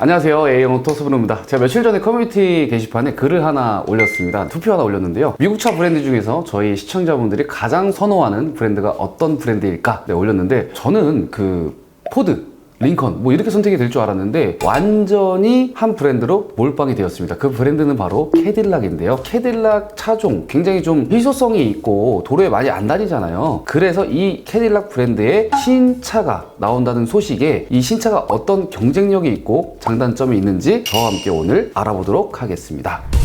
안녕하세요. A형 토스브루입니다. 제가 며칠 전에 커뮤니티 게시판에 글을 하나 올렸습니다. 투표 하나 올렸는데요. 미국차 브랜드 중에서 저희 시청자분들이 가장 선호하는 브랜드가 어떤 브랜드일까? 네, 올렸는데 저는 그 포드 링컨 뭐 이렇게 선택이 될 줄 알았는데 완전히 한 브랜드로 몰빵이 되었습니다. 그 브랜드는 바로 캐딜락인데요. 캐딜락 차종 굉장히 좀 희소성이 있고 도로에 많이 안 다니잖아요. 그래서 이 캐딜락 브랜드의 신차가 나온다는 소식에 이 신차가 어떤 경쟁력이 있고 장단점이 있는지 저와 함께 오늘 알아보도록 하겠습니다.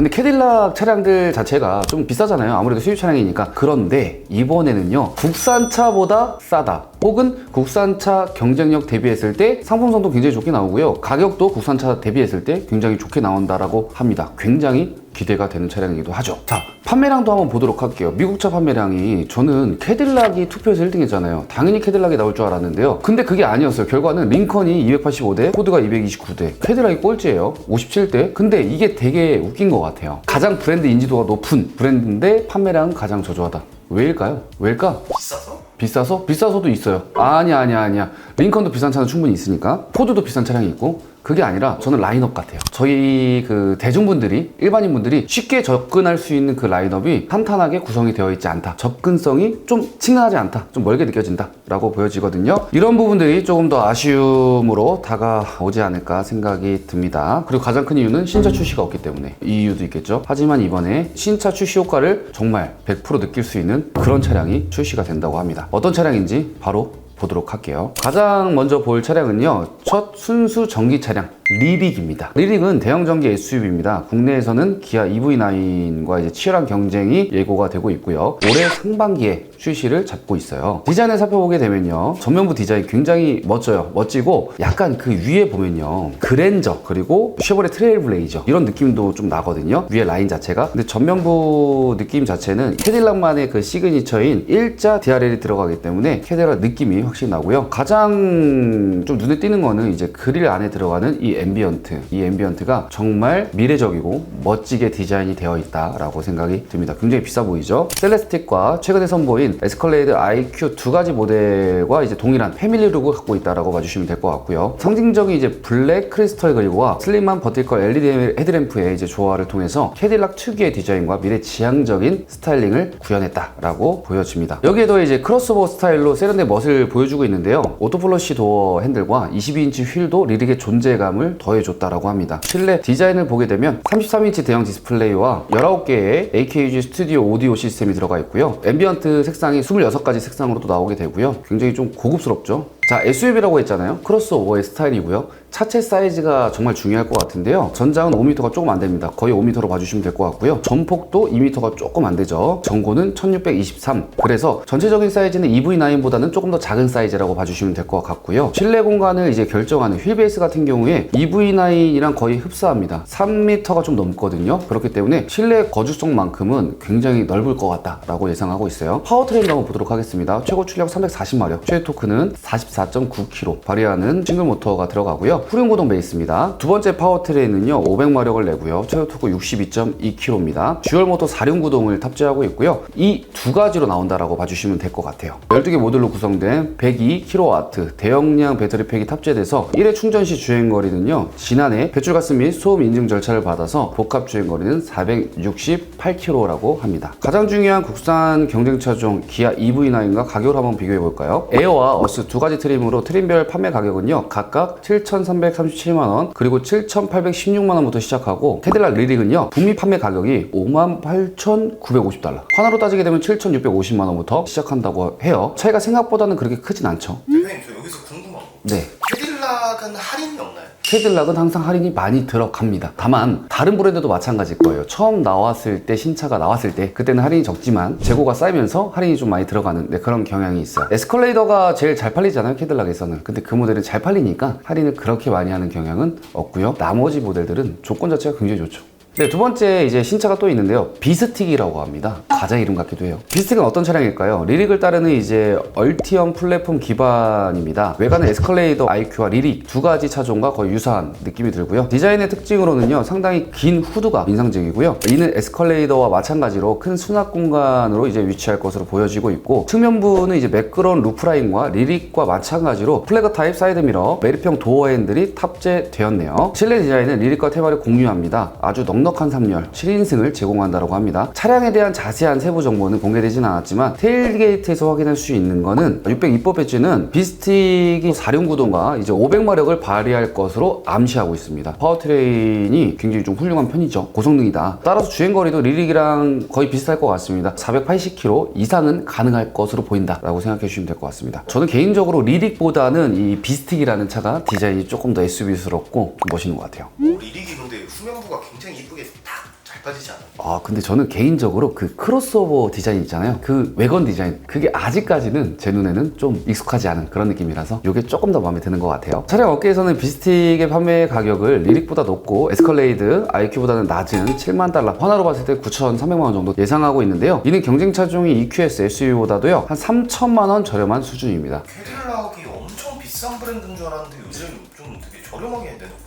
근데 캐딜락 차량들 자체가 좀 비싸잖아요. 아무래도 수입 차량이니까. 그런데 이번에는요, 국산차보다 싸다. 혹은 국산차 경쟁력 대비했을 때 상품성도 굉장히 좋게 나오고요. 가격도 국산차 대비했을 때 굉장히 좋게 나온다라고 합니다. 굉장히 기대가 되는 차량이기도 하죠. 자, 판매량도 한번 보도록 할게요. 미국차 판매량이 저는 캐딜락이 투표에서 1등 했잖아요. 당연히 캐딜락이 나올 줄 알았는데요. 근데 그게 아니었어요. 결과는 링컨이 285대, 포드가 229대, 캐딜락이 꼴찌예요. 57대. 근데 이게 되게 웃긴 것 같아요. 가장 브랜드 인지도가 높은 브랜드인데 판매량은 가장 저조하다. 왜일까요? 왜일까? 비싸서? 비싸서? 비싸서도 있어요. 아니야, 아니야, 아니야. 링컨도 비싼 차는 충분히 있으니까. 포드도 비싼 차량이 있고. 그게 아니라 저는 라인업 같아요. 저희 그 대중분들이, 일반인 분들이 쉽게 접근할 수 있는 그 라인업이 탄탄하게 구성이 되어 있지 않다. 접근성이 좀 친근하지 않다. 좀 멀게 느껴진다. 라고 보여지거든요. 이런 부분들이 조금 더 아쉬움으로 다가오지 않을까 생각이 듭니다. 그리고 가장 큰 이유는 신차 출시가 없기 때문에 이 이유도 있겠죠. 하지만 이번에 신차 출시 효과를 정말 100% 느낄 수 있는 그런 차량이 출시가 된다고 합니다. 어떤 차량인지 바로 보도록 할게요. 가장 먼저 볼 차량은요. 첫 순수 전기 차량 리릭입니다. 리릭은 대형 전기 SUV입니다. 국내에서는 기아 EV9과 이제 치열한 경쟁이 예고가 되고 있고요. 올해 상반기에 출시를 잡고 있어요. 디자인을 살펴보게 되면요. 전면부 디자인 굉장히 멋져요. 멋지고 약간 그 위에 보면요. 그랜저 그리고 쉐보레 트레일블레이저 이런 느낌도 좀 나거든요. 위에 라인 자체가. 근데 전면부 느낌 자체는 캐딜락만의 그 시그니처인 일자 DRL이 들어가기 때문에 캐딜락 느낌이 확실히 나고요. 가장 좀 눈에 띄는 거는 이제 그릴 안에 들어가는 이 앰비언트. 이 앰비언트가 정말 미래적이고 멋지게 디자인이 되어 있다라고 생각이 듭니다. 굉장히 비싸 보이죠? 셀레스틱과 최근에 선보인 에스컬레이드 IQ 두 가지 모델과 이제 동일한 패밀리 룩을 갖고 있다라고 봐주시면 될 것 같고요. 상징적인 이제 블랙 크리스털 그리고와 슬림한 버티컬 LED 헤드램프의 이제 조화를 통해서 캐딜락 특유의 디자인과 미래 지향적인 스타일링을 구현했다라고 보여집니다. 여기에도 이제 크로스오버 스타일로 세련된 멋을 보여주고 있는데요. 오토플러시 도어 핸들과 22인치 휠도 리릭의 존재감을 더해줬다라고 합니다. 실내 디자인을 보게 되면 33인치 대형 디스플레이와 19개의 AKG 스튜디오 오디오 시스템이 들어가 있고요. 앰비언트 색상이 26가지 색상으로 또 나오게 되고요. 굉장히 좀 고급스럽죠. 자, SUV라고 했잖아요. 크로스오버의 스타일이고요. 차체 사이즈가 정말 중요할 것 같은데요. 전장은 5m가 조금 안 됩니다. 거의 5m로 봐주시면 될 것 같고요. 전폭도 2m가 조금 안 되죠. 전고는 1623. 그래서 전체적인 사이즈는 EV9보다는 조금 더 작은 사이즈라고 봐주시면 될 것 같고요. 실내 공간을 이제 결정하는 휠 베이스 같은 경우에 EV9이랑 거의 흡사합니다. 3m가 좀 넘거든요. 그렇기 때문에 실내 거주성만큼은 굉장히 넓을 것 같다라고 예상하고 있어요. 파워트레인도 한번 보도록 하겠습니다. 최고 출력 340마력, 최대 토크는 44.9kg 발휘하는 싱글 모터가 들어가고요. 후륜구동 베이스입니다. 두 번째 파워트레인은요 500마력을 내고요. 최대 토크 62.2kg입니다. 듀얼 모터 4륜 구동을 탑재하고 있고요. 이 두 가지로 나온다라고 봐주시면 될 것 같아요. 12개 모듈로 구성된 102kW 대용량 배터리팩이 탑재돼서 1회 충전 시 주행거리는요 지난해 배출가스 및 소음 인증 절차를 받아서 복합 주행거리는 468km라고 합니다. 가장 중요한 국산 경쟁차종 기아 EV9과 가격을 한번 비교해 볼까요? 에어와 어스 두 가지 트림으로 트림별 판매 가격은요 각각 7,337만원 그리고 7,816만원부터 시작하고 캐딜락 리릭은요 북미 판매 가격이 58,950달러. 하나로 따지게 되면 7,650만원부터 시작한다고 해요. 차이가 생각보다는 그렇게 크진 않죠. 대표님 저 여기서 궁금한 거. 네. 캐딜락은 할인이 없나요? 캐딜락은 항상 할인이 많이 들어갑니다. 다만 다른 브랜드도 마찬가지일 거예요. 처음 나왔을 때 신차가 나왔을 때 그때는 할인이 적지만 재고가 쌓이면서 할인이 좀 많이 들어가는 네, 그런 경향이 있어요. 에스컬레이더가 제일 잘 팔리잖아요. 캐딜락에서는. 근데 그 모델은 잘 팔리니까 할인을 그렇게 많이 하는 경향은 없고요. 나머지 모델들은 조건 자체가 굉장히 좋죠. 네, 두 번째 이제 신차가 또 있는데요. 비스틱이라고 합니다. 과자 이름 같기도 해요. 비스틱은 어떤 차량일까요? 리릭을 따르는 이제 얼티엄 플랫폼 기반입니다. 외관은 에스컬레이더 IQ와 리릭 두 가지 차종과 거의 유사한 느낌이 들고요. 디자인의 특징으로는요, 상당히 긴 후드가 인상적이고요. 이는 에스컬레이더와 마찬가지로 큰 수납 공간으로 이제 위치할 것으로 보여지고 있고, 측면부는 이제 매끄러운 루프라인과 리릭과 마찬가지로 플래그 타입 사이드 미러, 메리평 도어 핸들이 탑재되었네요. 실내 디자인은 리릭과 테마를 공유합니다. 아주 넉 넉한 3열, 7인승을 제공한다고 합니다. 차량에 대한 자세한 세부 정보는 공개되진 않았지만 테일게이트에서 확인할 수 있는 거는 600 입법 배지는 비스틱이 4륜구동과 이제 500마력을 발휘할 것으로 암시하고 있습니다. 파워트레인이 굉장히 좀 훌륭한 편이죠. 고성능이다. 따라서 주행거리도 리릭이랑 거의 비슷할 것 같습니다. 480km 이상은 가능할 것으로 보인다 라고 생각해 주시면 될 것 같습니다. 저는 개인적으로 리릭보다는 이 비스틱이라는 차가 디자인이 조금 더 SUV스럽고 멋있는 것 같아요. 오, 리릭이 근데 후면부가 굉장히 이쁘게 딱 잘 빠지지 않아요? 아 근데 저는 개인적으로 그 크로스오버 디자인 있잖아요. 그 외관 디자인. 그게 아직까지는 제 눈에는 좀 익숙하지 않은 그런 느낌이라서 이게 조금 더 마음에 드는 것 같아요. 차량 업계에서는 비스틱의 판매 가격을 리릭보다 높고 에스컬레이드 IQ보다는 낮은 7만 달러 환화로 봤을 때 9,300만 원 정도 예상하고 있는데요. 이는 경쟁 차종이 EQS SUV보다도요 한 3천만 원 저렴한 수준입니다. 캐딜락이 엄청 비싼 브랜드인 줄 알았는데 요즘 좀 되게 저렴하게 내놓거든요.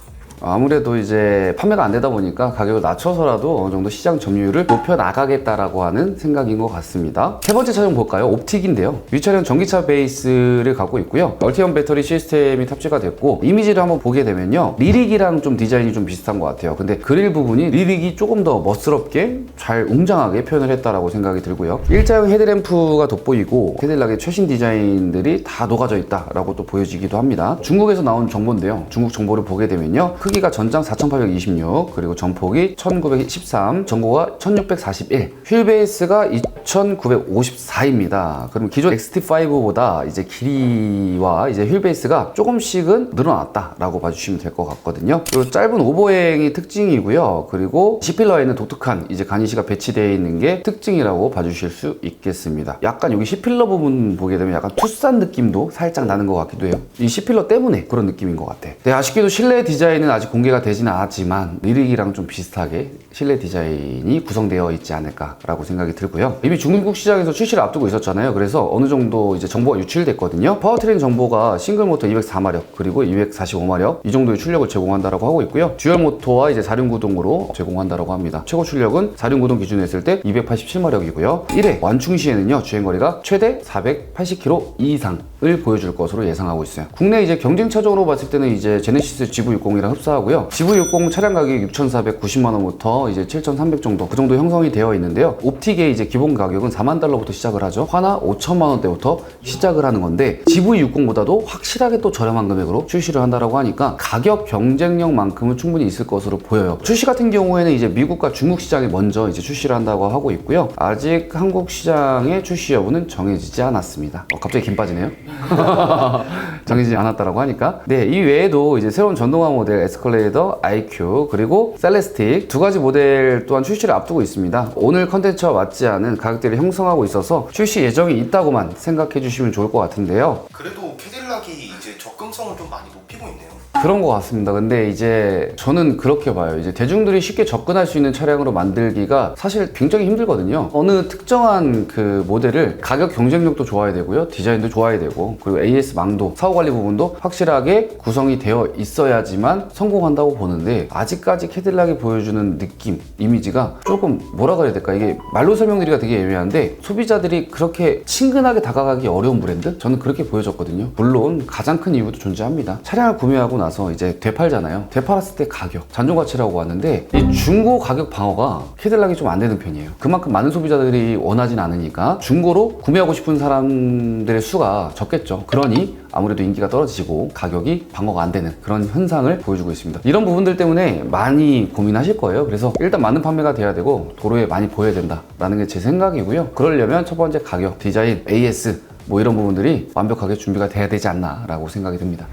아무래도 이제 판매가 안 되다 보니까 가격을 낮춰서라도 어느 정도 시장 점유율을 높여 나가겠다라고 하는 생각인 것 같습니다. 세 번째 차종 볼까요? 옵틱인데요. 이 차량 전기차 베이스를 갖고 있고요. 멀티엄 배터리 시스템이 탑재가 됐고 이미지를 한번 보게 되면요. 리릭이랑 좀 디자인이 좀 비슷한 것 같아요. 근데 그릴 부분이 리릭이 조금 더 멋스럽게 잘 웅장하게 표현을 했다라고 생각이 들고요. 일자형 헤드램프가 돋보이고 캐딜락의 최신 디자인들이 다 녹아져 있다라고 또 보여지기도 합니다. 중국에서 나온 정보인데요. 중국 정보를 보게 되면요. 크기가 전장 4826 그리고 전폭이 1913 전고가 1641 휠 베이스가 2954입니다. 그럼 기존 XT5보다 이제 길이와 이제 휠 베이스가 조금씩은 늘어났다라고 봐주시면 될 것 같거든요. 그리고 짧은 오버행이 특징이고요. 그리고 C필러에는 독특한 이제 가니시가 배치되어 있는 게 특징이라고 봐주실 수 있겠습니다. 약간 여기 C필러 부분 보게 되면 약간 투싼 느낌도 살짝 나는 것 같기도 해요. 이 C필러 때문에 그런 느낌인 것 같아. 네, 아쉽게도 실내 디자인은 아직 공개가 되지는 않았지만 리릭이랑 좀 비슷하게 실내 디자인이 구성되어 있지 않을까라고 생각이 들고요. 이미 중국 시장에서 출시를 앞두고 있었잖아요. 그래서 어느 정도 이제 정보가 유출됐거든요. 파워트레인 정보가 싱글 모터 204마력 그리고 245마력 이 정도의 출력을 제공한다라고 하고 있고요. 듀얼 모터와 이제 4륜 구동으로 제공한다라고 합니다. 최고 출력은 4륜 구동 기준으로 했을 때 287마력이고요. 1회 완충 시에는요 주행 거리가 최대 480km 이상을 보여줄 것으로 예상하고 있어요. 국내 이제 경쟁 차종으로 봤을 때는 이제 제네시스 GV60이랑 흡사 하고요. GV60 차량 가격이 6,490만 원부터 이제 7,300 정도 그 정도 형성이 되어 있는데요. 옵틱의 이제 기본 가격은 4만 달러부터 시작을 하죠. 화나 5천만 원대부터 시작을 하는 건데 GV60보다도 확실하게 또 저렴한 금액으로 출시를 한다라고 하니까 가격 경쟁력만큼은 충분히 있을 것으로 보여요. 출시 같은 경우에는 이제 미국과 중국 시장에 먼저 이제 출시를 한다고 하고 있고요. 아직 한국 시장의 출시 여부는 정해지지 않았습니다. 어, 갑자기 김 빠지네요. 정해지지 않았다라고 하니까. 네 이 외에도 이제 새로운 전동화 모델 에스컬레이더 IQ 그리고 셀레스틱 두 가지 모델 또한 출시를 앞두고 있습니다. 오늘 컨텐츠와 맞지 않은 가격대를 형성하고 있어서 출시 예정이 있다고만 생각해 주시면 좋을 것 같은데요. 그래도 캐딜락이 이제 접근성을 좀 많이 높이고 있네요. 그런 것 같습니다. 근데 이제 저는 그렇게 봐요. 이제 대중들이 쉽게 접근할 수 있는 차량으로 만들기가 사실 굉장히 힘들거든요. 어느 특정한 그 모델을 가격 경쟁력도 좋아야 되고요. 디자인도 좋아야 되고 그리고 AS 망도 사후 관리 부분도 확실하게 구성이 되어 있어야지만 성공한다고 보는데 아직까지 캐딜락이 보여주는 느낌, 이미지가 조금 뭐라 그래야 될까? 이게 말로 설명드리기가 되게 애매한데 소비자들이 그렇게 친근하게 다가가기 어려운 브랜드? 저는 그렇게 보여졌거든요. 물론 가장 큰 이유도 존재합니다. 차량을 구매하고 나서 이제 되팔잖아요. 되팔았을 때 가격, 잔존 가치라고 하는데 이 중고 가격 방어가 캐딜락이 좀 안 되는 편이에요. 그만큼 많은 소비자들이 원하진 않으니까 중고로 구매하고 싶은 사람들의 수가 적겠죠. 그러니 아무래도 인기가 떨어지고 가격이 방어가 안 되는 그런 현상을 보여주고 있습니다. 이런 부분들 때문에 많이 고민하실 거예요. 그래서 일단 많은 판매가 돼야 되고 도로에 많이 보여야 된다라는 게 제 생각이고요. 그러려면 첫 번째 가격, 디자인, AS 뭐 이런 부분들이 완벽하게 준비가 돼야 되지 않나라고 생각이 듭니다.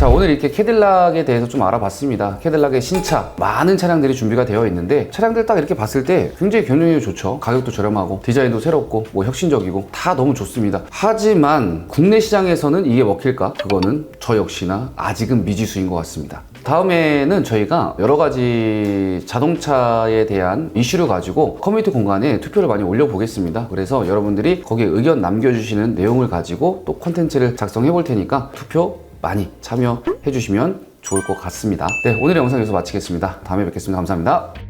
자 오늘 이렇게 캐딜락에 대해서 좀 알아봤습니다 캐딜락의 신차 많은 차량들이 준비가 되어 있는데 차량들 딱 이렇게 봤을 때 굉장히 경영력이 좋죠 가격도 저렴하고 디자인도 새롭고 뭐 혁신적이고 다 너무 좋습니다 하지만 국내 시장에서는 이게 먹힐까? 그거는 저 역시나 아직은 미지수인 것 같습니다 다음에는 저희가 여러 가지 자동차에 대한 이슈를 가지고 커뮤니티 공간에 투표를 많이 올려보겠습니다. 그래서 여러분들이 거기에 의견 남겨주시는 내용을 가지고 또 콘텐츠를 작성해 볼 테니까 투표 많이 참여해 주시면 좋을 것 같습니다. 네, 오늘의 영상 여기서 마치겠습니다. 다음에 뵙겠습니다. 감사합니다.